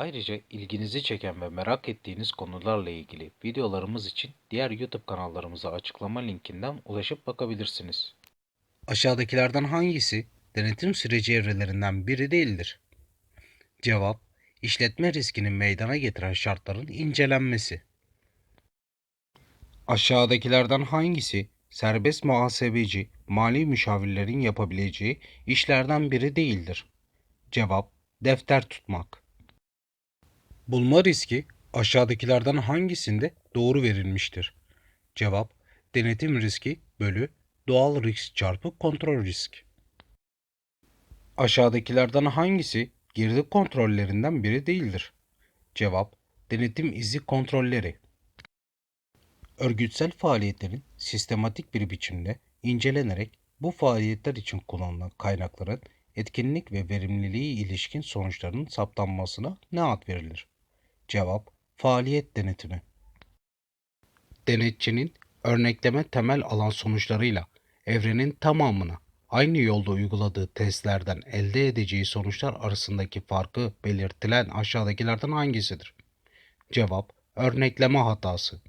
Ayrıca ilginizi çeken ve merak ettiğiniz konularla ilgili videolarımız için diğer YouTube kanallarımıza açıklama linkinden ulaşıp bakabilirsiniz. Aşağıdakilerden hangisi denetim süreci evrelerinden biri değildir? Cevap, işletme riskini meydana getiren şartların incelenmesi. Aşağıdakilerden hangisi serbest muhasebeci, mali müşavirlerin yapabileceği işlerden biri değildir? Cevap, defter tutmak. Bulma riski aşağıdakilerden hangisinde doğru verilmiştir? Cevap, denetim riski bölü doğal risk çarpı kontrol risk. Aşağıdakilerden hangisi girdi kontrollerinden biri değildir? Cevap, denetim izi kontrolleri. Örgütsel faaliyetlerin sistematik bir biçimde incelenerek bu faaliyetler için kullanılan kaynakların etkinlik ve verimliliği ilişkin sonuçlarının saptanmasına ne ad verilir? Cevap, faaliyet denetimi. Denetçinin örnekleme temel alan sonuçlarıyla evrenin tamamına aynı yolda uyguladığı testlerden elde edeceği sonuçlar arasındaki farkı belirtilen aşağıdakilerden hangisidir? Cevap, örnekleme hatası.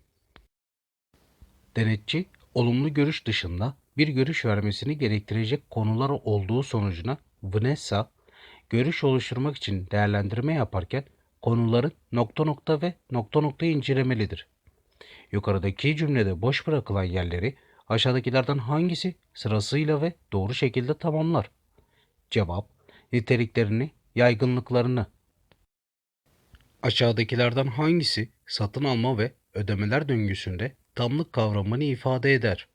Denetçi, olumlu görüş dışında bir görüş vermesini gerektirecek konular olduğu sonucuna Vanessa, görüş oluşturmak için değerlendirme yaparken konuların nokta nokta ve nokta nokta incelemelidir. Yukarıdaki cümlede boş bırakılan yerleri aşağıdakilerden hangisi sırasıyla ve doğru şekilde tamamlar? Cevap, niteliklerini, yaygınlıklarını. Aşağıdakilerden hangisi satın alma ve ödemeler döngüsünde tamlık kavramını ifade eder?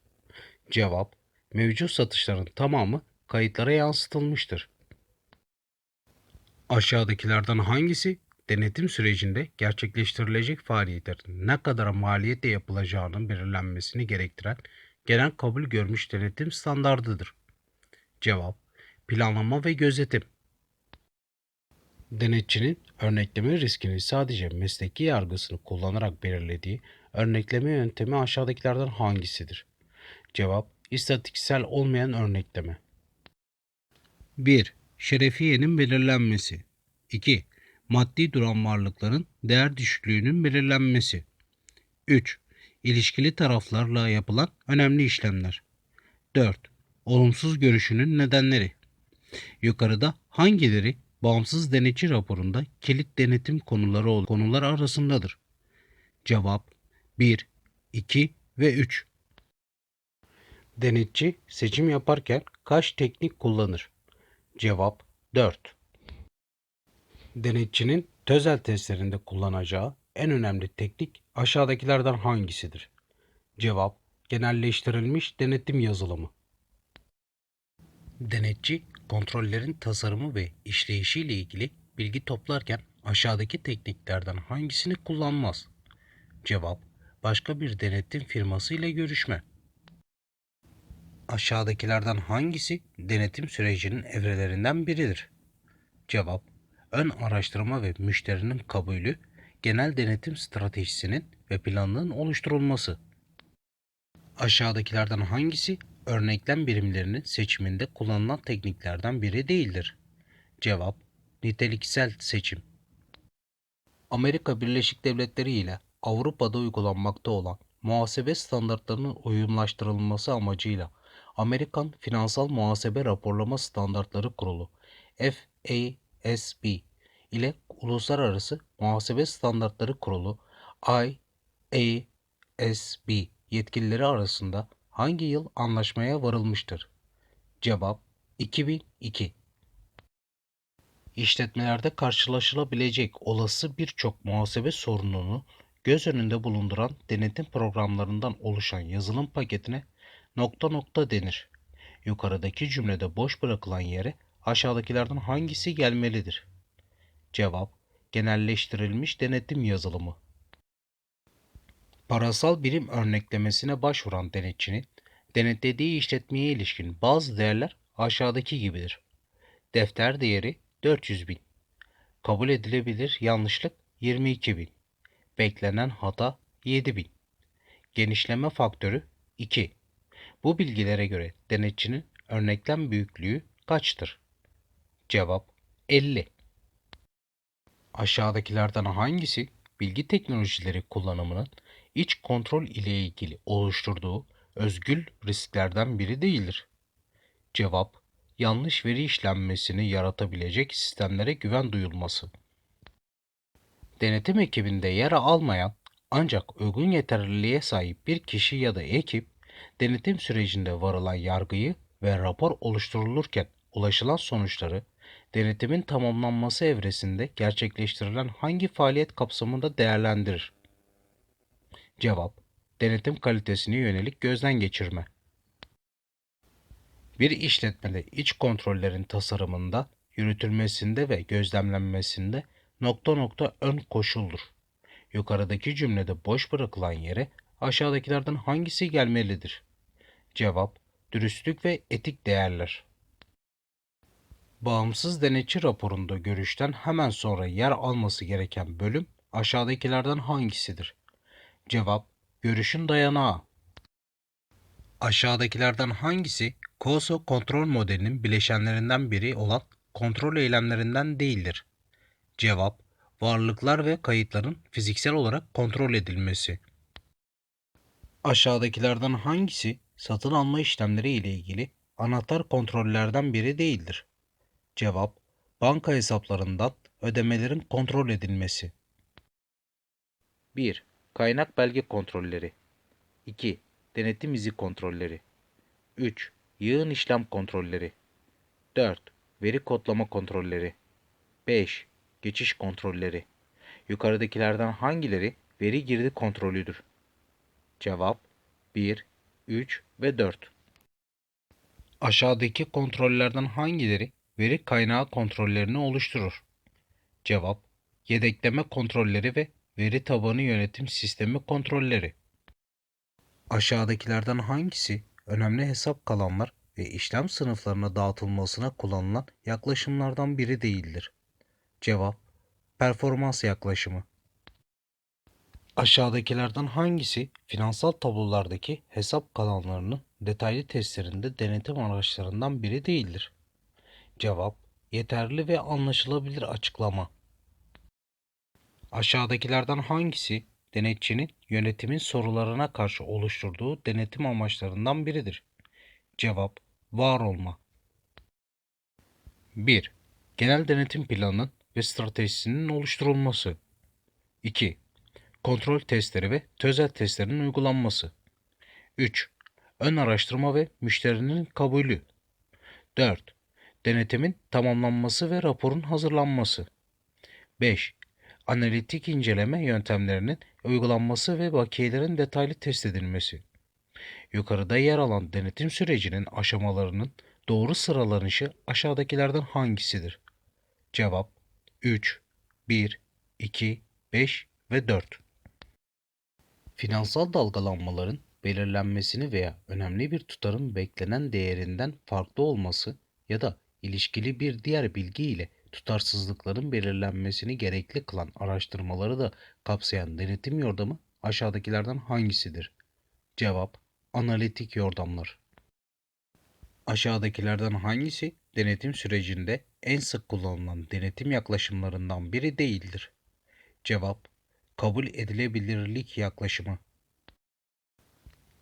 Cevap, mevcut satışların tamamı kayıtlara yansıtılmıştır. Aşağıdakilerden hangisi denetim sürecinde gerçekleştirilecek faaliyetlerin ne kadar maliyetle yapılacağının belirlenmesini gerektiren genel kabul görmüş denetim standardıdır? Cevap, planlama ve gözetim. Denetçinin örnekleme riskini sadece mesleki yargısını kullanarak belirlediği örnekleme yöntemi aşağıdakilerden hangisidir? Cevap, istatistiksel olmayan örnekleme. 1. Şerefiyenin belirlenmesi. 2. Maddi duran varlıkların değer düşüklüğünün belirlenmesi. 3. İlişkili taraflarla yapılan önemli işlemler. 4. Olumsuz görüşünün nedenleri. Yukarıda hangileri bağımsız denetçi raporunda kilit denetim konuları olan konular arasındadır? Cevap 1, 2 ve 3. Denetçi seçim yaparken kaç teknik kullanır? Cevap 4. Denetçinin tözel testlerinde kullanacağı en önemli teknik aşağıdakilerden hangisidir? Cevap genelleştirilmiş denetim yazılımı. Denetçi kontrollerin tasarımı ve işleyişiyle ilgili bilgi toplarken aşağıdaki tekniklerden hangisini kullanmaz? Cevap başka bir denetim firması ile görüşme. Aşağıdakilerden hangisi denetim sürecinin evrelerinden biridir? Cevap ön araştırma ve müşterinin kabulü, genel denetim stratejisinin ve planının oluşturulması. Aşağıdakilerden hangisi örneklem birimlerinin seçiminde kullanılan tekniklerden biri değildir? Cevap niteliksel seçim. Amerika Birleşik Devletleri ile Avrupa'da uygulanmakta olan muhasebe standartlarının uyumlaştırılması amacıyla Amerikan Finansal Muhasebe Raporlama Standartları Kurulu FASB ile Uluslararası Muhasebe Standartları Kurulu IASB yetkilileri arasında hangi yıl anlaşmaya varılmıştır? Cevap 2002. İşletmelerde karşılaşılabilecek olası birçok muhasebe sorununu göz önünde bulunduran denetim programlarından oluşan yazılım paketine nokta nokta denir. Yukarıdaki cümlede boş bırakılan yere aşağıdakilerden hangisi gelmelidir? Cevap genelleştirilmiş denetim yazılımı. Parasal birim örneklemesine başvuran denetçinin Denetlediği işletmeye ilişkin bazı değerler aşağıdaki gibidir. Defter değeri 400 bin. Kabul edilebilir yanlışlık 22 bin. Beklenen hata 7 bin. Genişleme faktörü 2. Bu bilgilere göre denetçinin örneklem büyüklüğü kaçtır? Cevap 50. Aşağıdakilerden hangisi bilgi teknolojileri kullanımının iç kontrol ile ilgili oluşturduğu özgül risklerden biri değildir? Cevap yanlış veri işlenmesini yaratabilecek sistemlere güven duyulması. Denetim ekibinde yer almayan ancak uygun yeterliliğe sahip bir kişi ya da ekip denetim sürecinde varılan yargıyı ve rapor oluşturulurken ulaşılan sonuçları denetimin tamamlanması evresinde gerçekleştirilen hangi faaliyet kapsamında değerlendirir? Cevap: Denetim kalitesine yönelik gözden geçirme. Bir işletmede iç kontrollerin tasarımında, yürütülmesinde ve gözlemlenmesinde nokta nokta ön koşuldur. Yukarıdaki cümlede boş bırakılan yere aşağıdakilerden hangisi gelmelidir? Cevap: Dürüstlük ve etik değerler. Bağımsız denetçi raporunda görüşten hemen sonra yer alması gereken bölüm aşağıdakilerden hangisidir? Cevap: Görüşün dayanağı. Aşağıdakilerden hangisi COSO kontrol modelinin bileşenlerinden biri olan kontrol eylemlerinden değildir? Cevap: Varlıklar ve kayıtların fiziksel olarak kontrol edilmesi. Aşağıdakilerden hangisi satın alma işlemleri ile ilgili anahtar kontrollerden biri değildir? Cevap: Banka hesaplarından ödemelerin kontrol edilmesi. 1. Kaynak belge kontrolleri. 2. Denetim izi kontrolleri. 3. Yığın işlem kontrolleri. 4. Veri kodlama kontrolleri. 5. Geçiş kontrolleri. Yukarıdakilerden hangileri veri girdi kontrolüdür? Cevap 1, 3 ve 4. Aşağıdaki kontrollerden hangileri veri kaynağı kontrollerini oluşturur? Cevap yedekleme kontrolleri ve veri tabanı yönetim sistemi kontrolleri. Aşağıdakilerden hangisi önemli hesap kalanlar ve işlem sınıflarına dağıtılmasına kullanılan yaklaşımlardan biri değildir? Cevap performans yaklaşımı. Aşağıdakilerden hangisi finansal tablolardaki hesap kalanlarının detaylı testlerinde denetim araçlarından biri değildir? Cevap yeterli ve anlaşılabilir açıklama. Aşağıdakilerden hangisi denetçinin yönetimin sorularına karşı oluşturduğu denetim amaçlarından biridir? Cevap var olma. 1. Genel denetim planının ve stratejisinin oluşturulması. 2. Kontrol testleri ve tözel testlerin uygulanması. 3. Ön araştırma ve müşterinin kabulü. 4. Denetimin tamamlanması ve raporun hazırlanması. 5. Analitik inceleme yöntemlerinin uygulanması ve bakiyelerin detaylı test edilmesi. Yukarıda yer alan denetim sürecinin aşamalarının doğru sıralanışı aşağıdakilerden hangisidir? Cevap 3, 1, 2, 5 ve 4. Finansal dalgalanmaların belirlenmesini veya önemli bir tutarın beklenen değerinden farklı olması ya da ilişkili bir diğer bilgi ile tutarsızlıkların belirlenmesini gerekli kılan araştırmaları da kapsayan denetim yordamı aşağıdakilerden hangisidir? Cevap: Analitik yordamlar. Aşağıdakilerden hangisi denetim sürecinde en sık kullanılan denetim yaklaşımlarından biri değildir? Cevap: Kabul edilebilirlik yaklaşımı.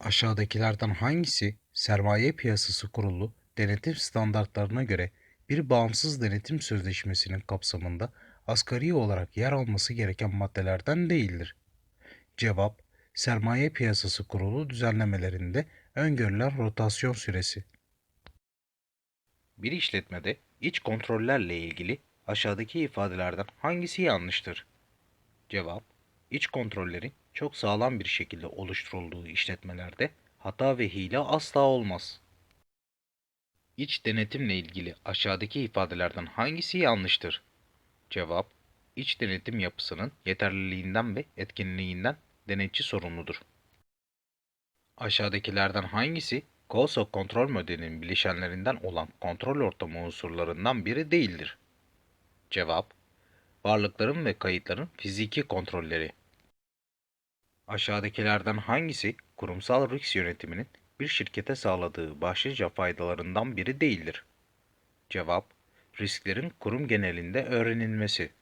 Aşağıdakilerden hangisi sermaye piyasası kurulu denetim standartlarına göre bir bağımsız denetim sözleşmesinin kapsamında asgari olarak yer alması gereken maddelerden değildir? Cevap: Sermaye piyasası kurulu düzenlemelerinde öngörülen rotasyon süresi. Bir işletmede iç kontrollerle ilgili aşağıdaki ifadelerden hangisi yanlıştır? Cevap: İç kontrollerin çok sağlam bir şekilde oluşturulduğu işletmelerde hata ve hile asla olmaz. İç denetimle ilgili aşağıdaki ifadelerden hangisi yanlıştır? Cevap: İç denetim yapısının yeterliliğinden ve etkinliğinden denetçi sorumludur. Aşağıdakilerden hangisi COSO kontrol modelinin bileşenlerinden olan kontrol ortamı unsurlarından biri değildir. Cevap Varlıkların ve kayıtların fiziki kontrolleri. Aşağıdakilerden hangisi kurumsal risk yönetiminin bir şirkete sağladığı başlıca faydalarından biri değildir? Cevap Risklerin kurum genelinde öğrenilmesi.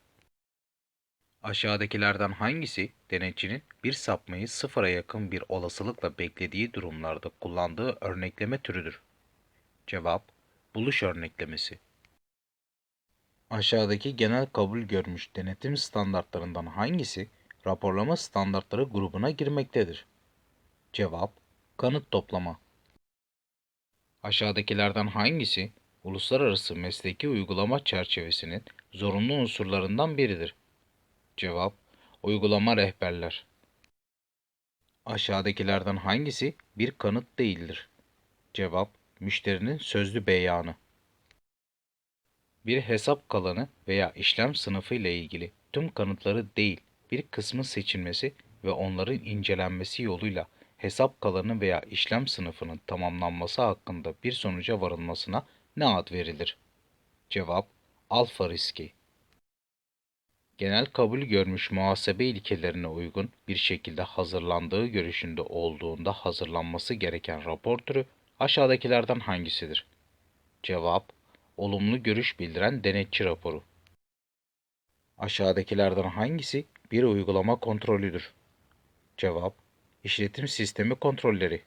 Aşağıdakilerden hangisi denetçinin bir sapmayı sıfıra yakın bir olasılıkla beklediği durumlarda kullandığı örnekleme türüdür? Cevap Buluş örneklemesi. Aşağıdaki genel kabul görmüş denetim standartlarından hangisi raporlama standartları grubuna girmektedir? Cevap Kanıt toplama. Aşağıdakilerden hangisi uluslararası mesleki uygulama çerçevesinin zorunlu unsurlarından biridir? Cevap Uygulama rehberler. Aşağıdakilerden hangisi bir kanıt değildir? Cevap Müşterinin sözlü beyanı. Bir hesap kalanı veya işlem sınıfı ile ilgili tüm kanıtları değil, bir kısmı seçilmesi ve onların incelenmesi yoluyla hesap kalanı veya işlem sınıfının tamamlanması hakkında bir sonuca varılmasına ne ad verilir? Cevap Alfa riski. Genel kabul görmüş muhasebe ilkelerine uygun bir şekilde hazırlandığı görüşünde olduğunda hazırlanması gereken rapor türü aşağıdakilerden hangisidir? Cevap Olumlu görüş bildiren denetçi raporu. Aşağıdakilerden hangisi bir uygulama kontrolüdür? Cevap İşletim sistemi kontrolleri.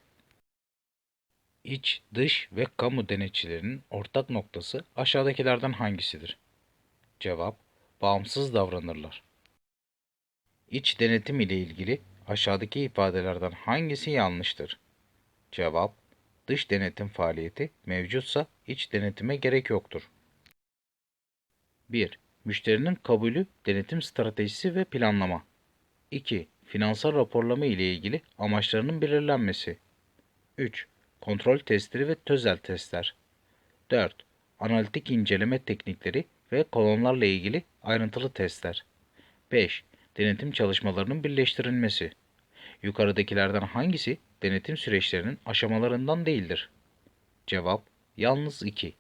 İç, dış ve kamu denetçilerinin ortak noktası aşağıdakilerden hangisidir? Cevap Bağımsız davranırlar. İç denetim ile ilgili aşağıdaki ifadelerden hangisi yanlıştır? Cevap Dış denetim faaliyeti mevcutsa iç denetime gerek yoktur. 1. Müşterinin kabulü, denetim stratejisi ve planlama. 2. Finansal raporlama ile ilgili amaçlarının belirlenmesi. 3. Kontrol testleri ve tözel testler. 4. Analitik inceleme teknikleri ve kolonlarla ilgili ayrıntılı testler. 5. Denetim çalışmalarının birleştirilmesi. Yukarıdakilerden hangisi denetim süreçlerinin aşamalarından değildir? Cevap yalnız 2.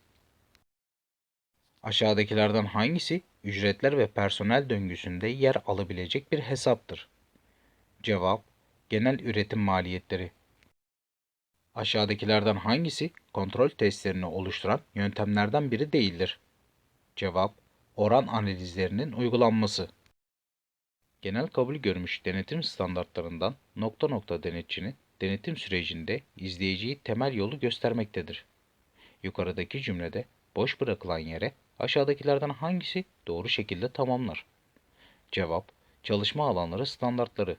Aşağıdakilerden hangisi ücretler ve personel döngüsünde yer alabilecek bir hesaptır? Cevap genel üretim maliyetleri. Aşağıdakilerden hangisi kontrol testlerini oluşturan yöntemlerden biri değildir? Cevap oran analizlerinin uygulanması. Genel kabul görmüş denetim standartlarından nokta nokta denetçinin denetim sürecinde izleyiciyi temel yolu göstermektedir. Yukarıdaki cümlede boş bırakılan yere aşağıdakilerden hangisi doğru şekilde tamamlar? Cevap Çalışma alanları standartları.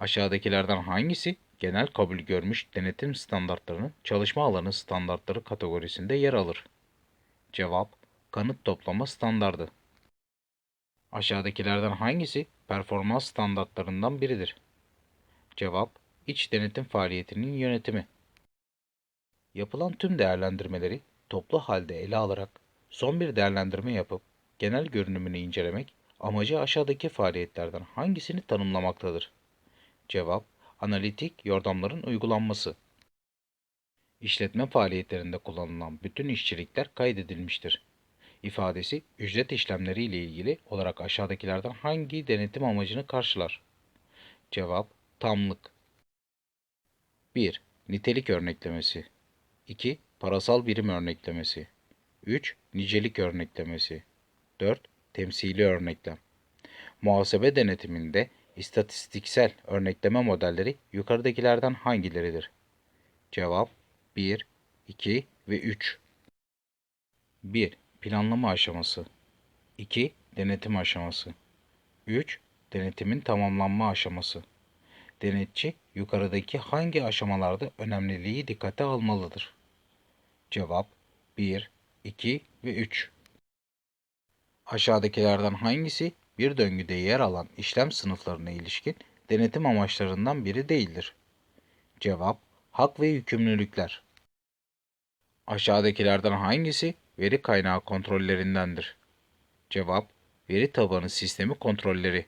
Aşağıdakilerden hangisi genel kabul görmüş denetim standartlarının çalışma alanı standartları kategorisinde yer alır? Cevap Kanıt toplama standardı. Aşağıdakilerden hangisi performans standartlarından biridir? Cevap İç denetim faaliyetinin yönetimi. Yapılan tüm değerlendirmeleri toplu halde ele alarak son bir değerlendirme yapıp genel görünümünü incelemek amacı aşağıdaki faaliyetlerden hangisini tanımlamaktadır? Cevap Analitik yordamların uygulanması. İşletme faaliyetlerinde kullanılan bütün işçilikler kaydedilmiştir. İfadesi ücret işlemleri ile ilgili olarak aşağıdakilerden hangi denetim amacını karşılar? Cevap tamlık. 1. Nitelik örneklemesi 2. Parasal birim örneklemesi 3. Nicelik örneklemesi 4. Temsili örneklem Muhasebe denetiminde istatistiksel örnekleme modelleri yukarıdakilerden hangileridir? Cevap 1, 2 ve 3. 1. Planlama aşaması 2. Denetim aşaması 3. Denetimin tamamlanma aşaması Denetçi yukarıdaki hangi aşamalarda önemliliği dikkate almalıdır? Cevap 1, 2 ve 3. Aşağıdakilerden hangisi bir döngüde yer alan işlem sınıflarına ilişkin denetim amaçlarından biri değildir? Cevap Hak ve yükümlülükler. Aşağıdakilerden hangisi veri kaynağı kontrollerindendir? Cevap Veri tabanı sistemi kontrolleri.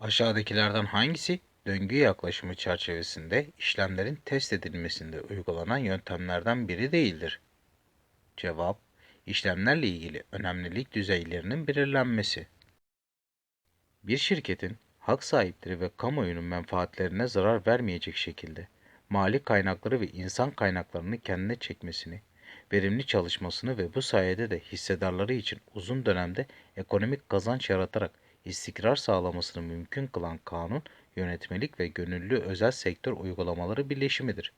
Aşağıdakilerden hangisi döngü yaklaşımı çerçevesinde işlemlerin test edilmesinde uygulanan yöntemlerden biri değildir. Cevap, işlemlerle ilgili önemlilik düzeylerinin belirlenmesi. Bir şirketin hak sahipleri ve kamuoyunun menfaatlerine zarar vermeyecek şekilde mali kaynakları ve insan kaynaklarını kendine çekmesini, verimli çalışmasını ve bu sayede de hissedarları için uzun dönemde ekonomik kazanç yaratarak istikrar sağlamasını mümkün kılan kanun, yönetmelik ve gönüllü özel sektör uygulamaları birleşimidir.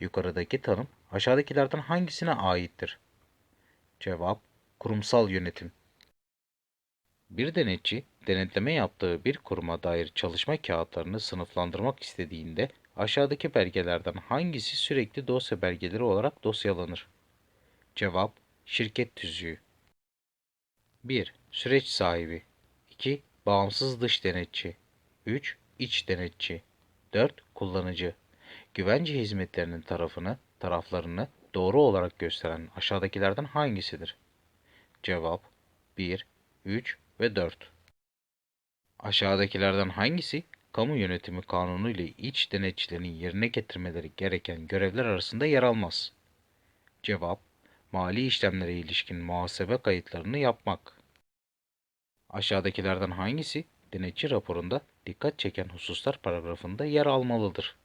Yukarıdaki tanım aşağıdakilerden hangisine aittir? Cevap: Kurumsal yönetim. Bir denetçi, denetleme yaptığı bir kuruma dair çalışma kağıtlarını sınıflandırmak istediğinde aşağıdaki belgelerden hangisi sürekli dosya belgeleri olarak dosyalanır? Cevap: Şirket tüzüğü. 1. Süreç sahibi 2. Bağımsız dış denetçi 3. İç denetçi 4. Kullanıcı Güvence hizmetlerinin tarafını, taraflarını doğru olarak gösteren aşağıdakilerden hangisidir? Cevap 1, 3 ve 4. Aşağıdakilerden hangisi kamu yönetimi kanunu ile iç denetçilerin yerine getirmeleri gereken görevler arasında yer almaz? Cevap Mali işlemlere ilişkin muhasebe kayıtlarını yapmak. Aşağıdakilerden hangisi denetçi raporunda dikkat çeken hususlar paragrafında yer almalıdır?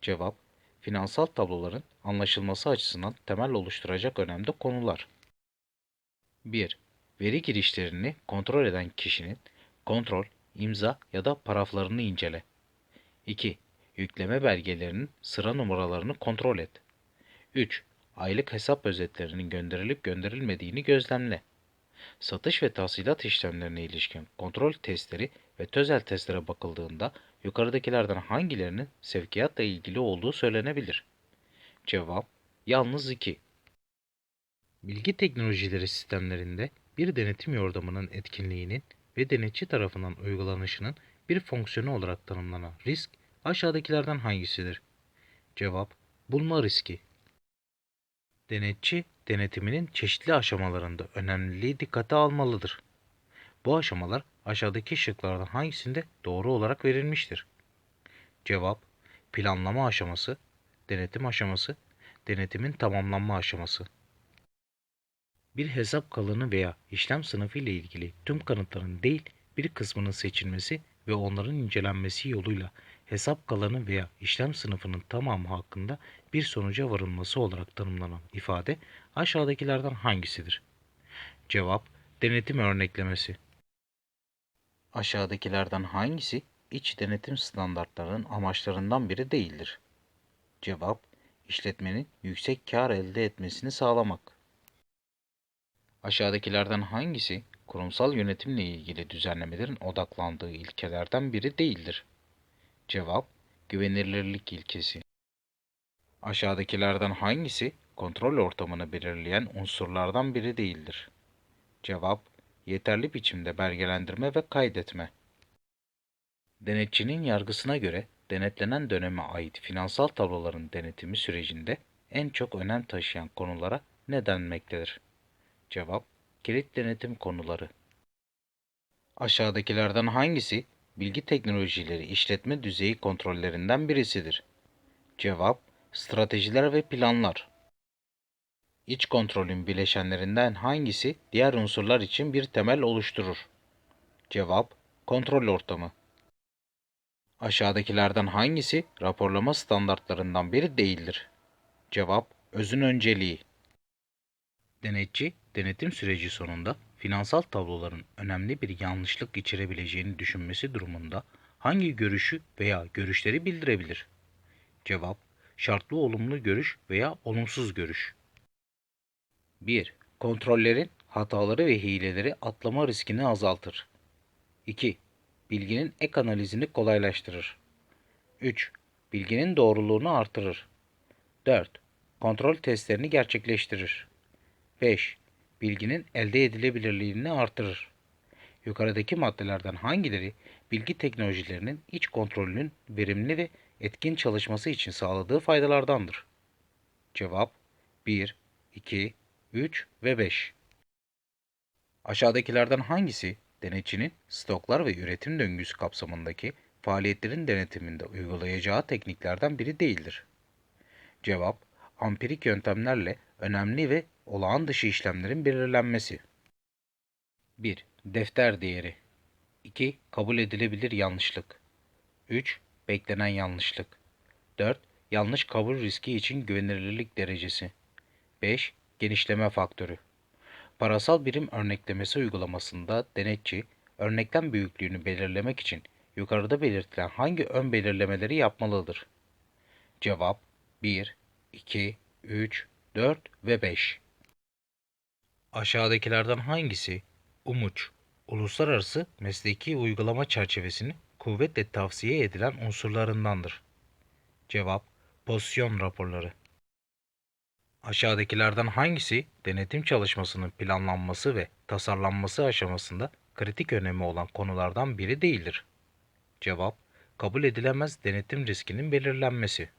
Cevap Finansal tabloların anlaşılması açısından temel oluşturacak önemli konular. 1. Veri girişlerini kontrol eden kişinin kontrol, imza ya da paraflarını incele. 2. Yükleme belgelerinin sıra numaralarını kontrol et. 3. Aylık hesap özetlerinin gönderilip gönderilmediğini gözlemle. Satış ve tahsilat işlemlerine ilişkin kontrol testleri ve tözel testlere bakıldığında yukarıdakilerden hangilerinin sevkiyatla ilgili olduğu söylenebilir? Cevap yalnız 2. Bilgi teknolojileri sistemlerinde bir denetim yordamının etkinliğinin ve denetçi tarafından uygulanışının bir fonksiyonu olarak tanımlanan risk aşağıdakilerden hangisidir? Cevap bulma riski. Denetçi denetiminin çeşitli aşamalarında önemliliği dikkate almalıdır. Bu aşamalar aşağıdaki şıklardan hangisinde doğru olarak verilmiştir? Cevap planlama aşaması, denetim aşaması, denetimin tamamlanma aşaması. Bir hesap kalanı veya işlem sınıfı ile ilgili tüm kanıtların değil bir kısmının seçilmesi ve onların incelenmesi yoluyla hesap kalanı veya işlem sınıfının tamamı hakkında bir sonuca varılması olarak tanımlanan ifade aşağıdakilerden hangisidir? Cevap denetim örneklemesi. Aşağıdakilerden hangisi iç denetim standartlarının amaçlarından biri değildir? Cevap işletmenin yüksek kar elde etmesini sağlamak. Aşağıdakilerden hangisi kurumsal yönetimle ilgili düzenlemelerin odaklandığı ilkelerden biri değildir? Cevap güvenilirlik ilkesi. Aşağıdakilerden hangisi kontrol ortamını belirleyen unsurlardan biri değildir? Cevap yeterli biçimde belgelendirme ve kaydetme. Denetçinin yargısına göre denetlenen döneme ait finansal tabloların denetimi sürecinde en çok önem taşıyan konulara ne denmektedir? Cevap kilit denetim konuları. Aşağıdakilerden hangisi bilgi teknolojileri işletme düzeyi kontrollerinden birisidir? Cevap stratejiler ve planlar. İç kontrolün bileşenlerinden hangisi diğer unsurlar için bir temel oluşturur? Cevap kontrol ortamı. Aşağıdakilerden hangisi raporlama standartlarından biri değildir? Cevap özün önceliği. Denetçi, denetim süreci sonunda finansal tabloların önemli bir yanlışlık içerebileceğini düşünmesi durumunda hangi görüşü veya görüşleri bildirebilir? Cevap, şartlı olumlu görüş veya olumsuz görüş. 1. Kontrollerin hataları ve hileleri atlama riskini azaltır. 2. Bilginin ek analizini kolaylaştırır. 3. Bilginin doğruluğunu artırır. 4. Kontrol testlerini gerçekleştirir. 5. Bilginin elde edilebilirliğini artırır. Yukarıdaki maddelerden hangileri bilgi teknolojilerinin iç kontrolünün verimli ve etkin çalışması için sağladığı faydalardandır? Cevap 1, 2, 3 ve 5. Aşağıdakilerden hangisi denetçinin stoklar ve üretim döngüsü kapsamındaki faaliyetlerin denetiminde uygulayacağı tekniklerden biri değildir. Cevap, ampirik yöntemlerle önemli ve olağan dışı işlemlerin belirlenmesi. 1. Defter değeri 2. Kabul edilebilir yanlışlık 3. Beklenen yanlışlık 4. Yanlış kabul riski için güvenilirlik derecesi 5. Genişleme faktörü Parasal birim örneklemesi uygulamasında denetçi, örneklem büyüklüğünü belirlemek için yukarıda belirtilen hangi ön belirlemeleri yapmalıdır? Cevap 1, 2, 3, 4 ve 5. Aşağıdakilerden hangisi UMUÇ, uluslararası mesleki uygulama çerçevesinin kuvvetle tavsiye edilen unsurlarındandır? Cevap pozisyon raporları. Aşağıdakilerden hangisi denetim çalışmasının planlanması ve tasarlanması aşamasında kritik önemi olan konulardan biri değildir? Cevap, kabul edilemez denetim riskinin belirlenmesi.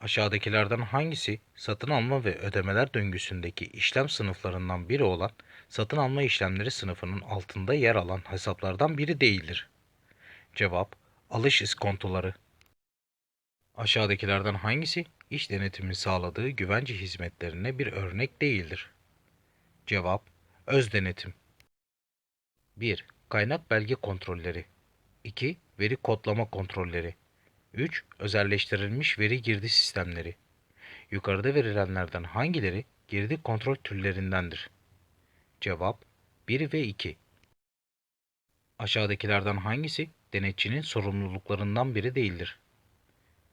Aşağıdakilerden hangisi satın alma ve ödemeler döngüsündeki işlem sınıflarından biri olan satın alma işlemleri sınıfının altında yer alan hesaplardan biri değildir? Cevap, alış iskontoları. Aşağıdakilerden hangisi iş denetimi sağladığı güvence hizmetlerine bir örnek değildir? Cevap, öz denetim. 1. Kaynak belge kontrolleri 2. Veri kodlama kontrolleri 3. Özelleştirilmiş veri girdi sistemleri Yukarıda verilenlerden hangileri girdi kontrol türlerindendir? Cevap 1 ve 2. Aşağıdakilerden hangisi denetçinin sorumluluklarından biri değildir?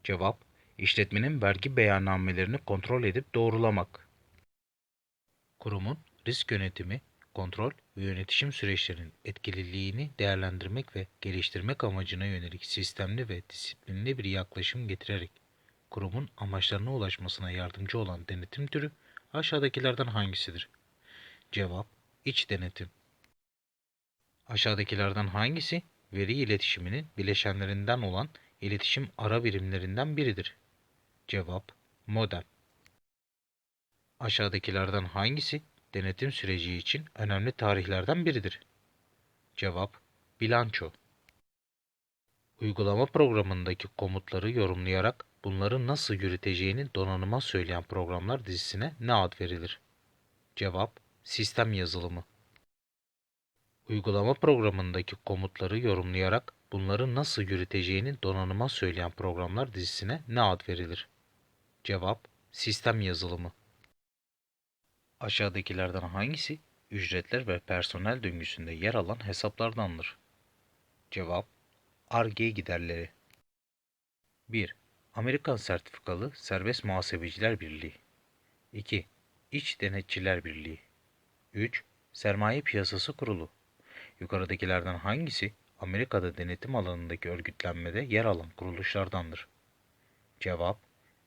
Cevap, işletmenin vergi beyannamelerini kontrol edip doğrulamak. Kurumun risk yönetimi, kontrol ve yönetişim süreçlerinin etkililiğini değerlendirmek ve geliştirmek amacına yönelik sistemli ve disiplinli bir yaklaşım getirerek kurumun amaçlarına ulaşmasına yardımcı olan denetim türü aşağıdakilerden hangisidir? Cevap, iç denetim. Aşağıdakilerden hangisi veri iletişiminin bileşenlerinden olan iletişim ara birimlerinden biridir? Cevap, modem. Aşağıdakilerden hangisi denetim süreci için önemli tarihlerden biridir? Cevap, bilanço. Uygulama programındaki komutları yorumlayarak bunları nasıl yürüteceğini donanıma söyleyen programlar dizisine ne ad verilir? Cevap, sistem yazılımı. Uygulama programındaki komutları yorumlayarak bunları nasıl yürüteceğini donanıma söyleyen programlar dizisine ne ad verilir? Cevap, sistem yazılımı. Aşağıdakilerden hangisi ücretler ve personel döngüsünde yer alan hesaplardandır? Cevap, Ar-Ge giderleri. 1. Amerikan Sertifikalı Serbest Muhasebeciler Birliği 2. İç Denetçiler Birliği 3. Sermaye Piyasası Kurulu Yukarıdakilerden hangisi Amerika'da denetim alanındaki örgütlenmede yer alan kuruluşlardandır? Cevap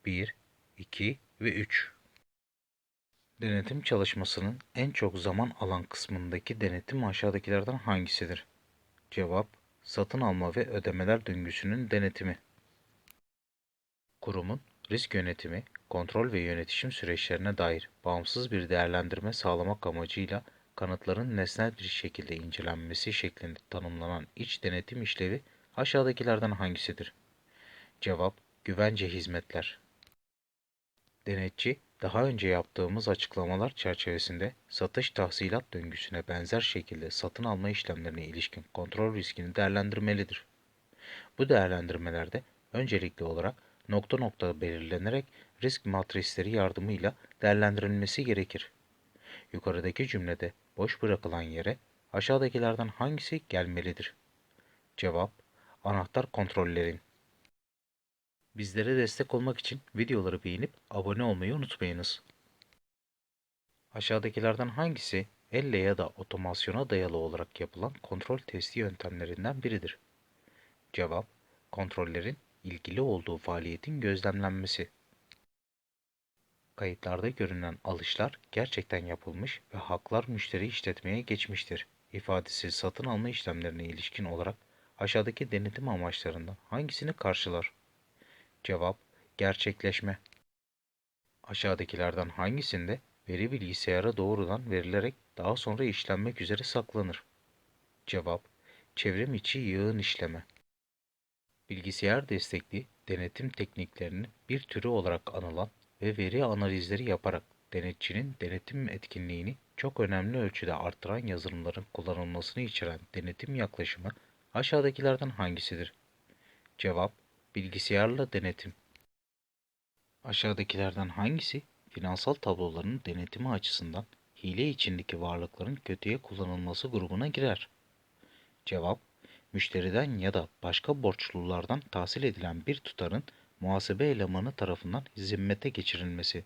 1, 2 ve 3. Denetim çalışmasının en çok zaman alan kısmındaki denetim aşağıdakilerden hangisidir? Cevap, satın alma ve ödemeler döngüsünün denetimi. Kurumun risk yönetimi, kontrol ve yönetişim süreçlerine dair bağımsız bir değerlendirme sağlamak amacıyla kanıtların nesnel bir şekilde incelenmesi şeklinde tanımlanan iç denetim işlevi aşağıdakilerden hangisidir? Cevap, güvence hizmetler. Denetçi, daha önce yaptığımız açıklamalar çerçevesinde satış tahsilat döngüsüne benzer şekilde satın alma işlemlerine ilişkin kontrol riskini değerlendirmelidir. Bu değerlendirmelerde öncelikli olarak nokta nokta belirlenerek risk matrisleri yardımıyla değerlendirilmesi gerekir. Yukarıdaki cümlede boş bırakılan yere aşağıdakilerden hangisi gelmelidir? Cevap, anahtar kontrollerin. Bizlere destek olmak için videoları beğenip abone olmayı unutmayınız. Aşağıdakilerden hangisi elle ya da otomasyona dayalı olarak yapılan kontrol testi yöntemlerinden biridir? Cevap, kontrollerin ilgili olduğu faaliyetin gözlemlenmesi. Kayıtlarda görünen alışlar gerçekten yapılmış ve haklar müşteri işletmeye geçmiştir ifadesi satın alma işlemlerine ilişkin olarak aşağıdaki denetim amaçlarından hangisini karşılar? Cevap gerçekleşme. Aşağıdakilerden hangisinde veri bilgisayara doğrudan verilerek daha sonra işlenmek üzere saklanır? Cevap çevrim içi yığın işleme. Bilgisayar destekli denetim tekniklerinin bir türü olarak anılan ve veri analizleri yaparak denetçinin denetim etkinliğini çok önemli ölçüde artıran yazılımların kullanılmasını içeren denetim yaklaşımı aşağıdakilerden hangisidir? Cevap: Bilgisayarla denetim. Aşağıdakilerden hangisi finansal tabloların denetimi açısından hile içindeki varlıkların kötüye kullanılması grubuna girer? Cevap: Müşteriden ya da başka borçlulardan tahsil edilen bir tutarın muhasebe elemanı tarafından zimmete geçirilmesi.